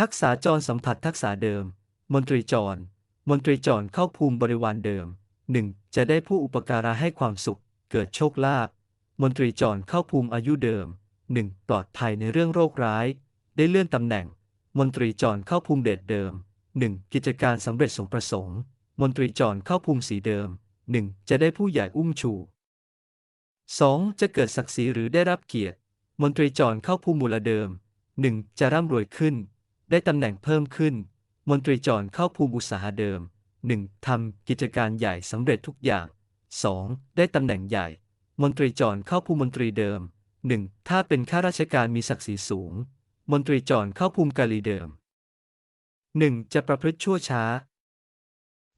ทักษะจรสัมผัสทักษะเดิม มนตรีจร มนตรีจรเข้าภูมิบริวารเดิม 1. จะได้ผู้อุปการะให้ความสุข เกิดโชคลาภ มนตรีจรเข้าภูมิอายุเดิม 1. ปลอดภัยในเรื่องโรคร้าย ได้เลื่อนตำแหน่ง มนตรีจรเข้าภูมิเดชเดิม 1. กิจการสำเร็จสมประสงค์ มนตรีจรเข้าภูมิสีเดิม 1. จะได้ผู้ใหญ่อุ้มชู 2. จะเกิดศักดิ์ศรีหรือได้รับเกียรติ มนตรีจรเข้าภูมิมูลเดิม 1. จะร่ำรวยขึ้น ได้ตำแหน่งเพิ่มขึ้น มนตรีจรเข้าภูมิอุตสาหเดิม 1. ทำกิจการใหญ่สำเร็จทุกอย่าง 2. ได้ตำแหน่งใหญ่ มนตรีจรเข้าภูมิมนตรีเดิม 1. ถ้าเป็นข้าราชการมีศักดิ์ศรีสูง มนตรีจรเข้าภูมิกาลีเดิม 1. จะประพฤติชั่วช้า